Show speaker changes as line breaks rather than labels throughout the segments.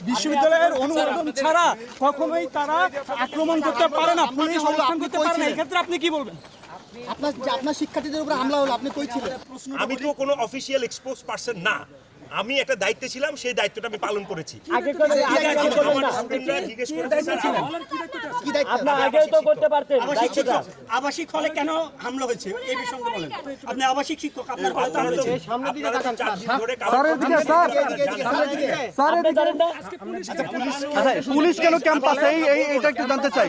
বিশ্ববিদ্যালয়ের অনুমোদন ছাড়া কখনোই তারা আক্রমণ করতে পারে না পুলিশ অবস্থান করতে পারে না। এক্ষেত্রে আপনি কি বলবেন?
আপনার আপনার শিক্ষার্থীদের উপর হামলা হলো আপনি কই ছিলেন?
আমি তো কোনো অফিসিয়াল এক্সপোজ পারসন না। আমি একটা দায়িত্বে ছিলাম সেই দায়িত্বটা আমি পালন করেছি।
আবাসিক হলে কেন হামলা হয়েছে? এই বিষয়ে বলেন। আপনি আবাসিক শিক্ষক আপনার
না।
পুলিশ কেন ক্যাম্পাসে এই এটা একটু জানতে চাই।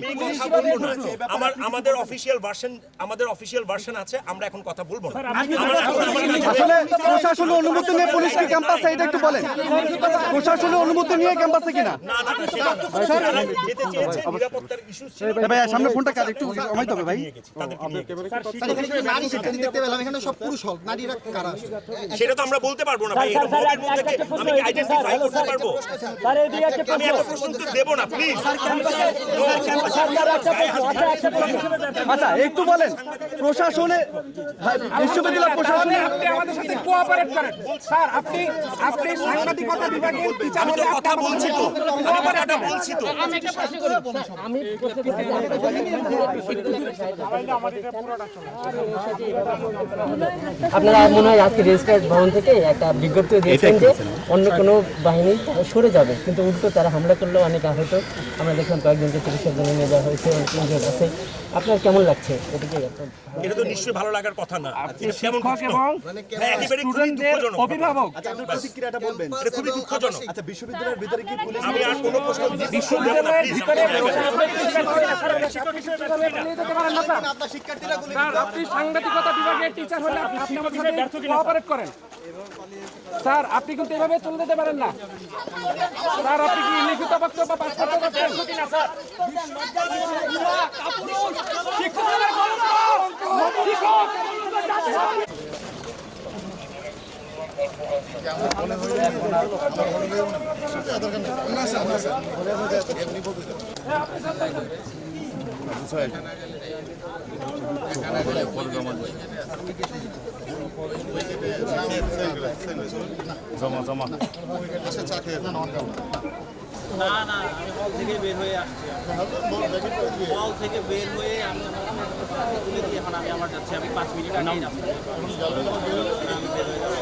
আমার আমাদের অফিসিয়াল ভার্সন আমাদের অফিসিয়াল ভার্সন আছে আমরা এখন কথা বলব না।
আসলে প্রশাসনের অনুমতি নিয়ে পুলিশ কি ক্যাম্পাসে এটা একটু বলেন। প্রশাসনের অনুমতি নিয়ে ক্যাম্পাসে কিনা? এ ভাই সামনে ফোনটা কাজ একটু কমাইতে হবে ভাই
নিয়ে গেছি তাদেরকে নিয়ে গেছি।
স্যার এখানে কি নারী শিক্ষার্থী দেখতে পেলাম এখানে সব পুরুষ হল নারীরা কারা
সেটা তো আমরা বলতে পারব না ভাই
স্যার, স্যার,
এর মধ্যে থেকে
একটা প্রশ্ন
আমি কি আইডেন্টিফাই করতে পারব?
স্যার এদিকে একটা
আমি একটা প্রশ্ন উত্তর না প্লিজ
স্যার স্যার একটা প্রশ্ন আচ্ছা একটা
আচ্ছা বলেন প্রশাসনে বিশ্ববিদ্যালয় প্রশাসনে
আপনি আমাদের সাথে কোঅপারেট করেন। স্যার আপনি আপনি সাংবাদিকতা বিভাগের টিচার হলে
কথা বলছি তো। আমি তো কথাটা বলছি তো।
আমি একটা প্রশ্ন করি। আমি আপনারা মনে হয় আজকে রেজিস্ট্রার ভবন থেকে একটা বিজ্ঞপ্তি দিয়েছেন যে অন্য কোনো বাহিনী সরে যাবে কিন্তু উল্টো তারা হামলা করলেও অনেক আহত। আমরা দেখলাম কয়েকজনকে চিকিৎসার জন্য নিয়ে যাওয়া হয়েছে অনেক ইনজোর্ড আছে। আপনার কেমন লাগছে? এদিকে
এটা তো নিশ্চয়ই ভালো লাগার কথা না।
শিক্ষক এবং
হ্যাঁ,
স্টুডেন্টদের অভিভাবক।
প্রতিক্রিয়াটা বলবেন।
এটা খুবই দুঃখজনক।
আচ্ছা বিশ্ববিদ্যালয়ের ভিতরে কি পুলিশ
আমি আর কোনো প্রশ্ন
বিশ্ববিদ্যালয়ের ভিতরে আপনি সাংবাদিকতা বিভাগের টিচার হলে আপনি সাথে করেন। স্যার, আপনি কিন্তু এভাবে চলে যেতে পারেন না। স্যার, আপনি কি লিখিত বক্তব্য পাঠ করতে পারছেন? না স্যার
না না আমি হল থেকে বের হয়ে আসছি হল থেকে বের হয়ে আমি তুলে দিয়ে এখন আমি আমার যাচ্ছি আমি পাঁচ মিনিট আগেই যাচ্ছি আমি বের হয়ে যাব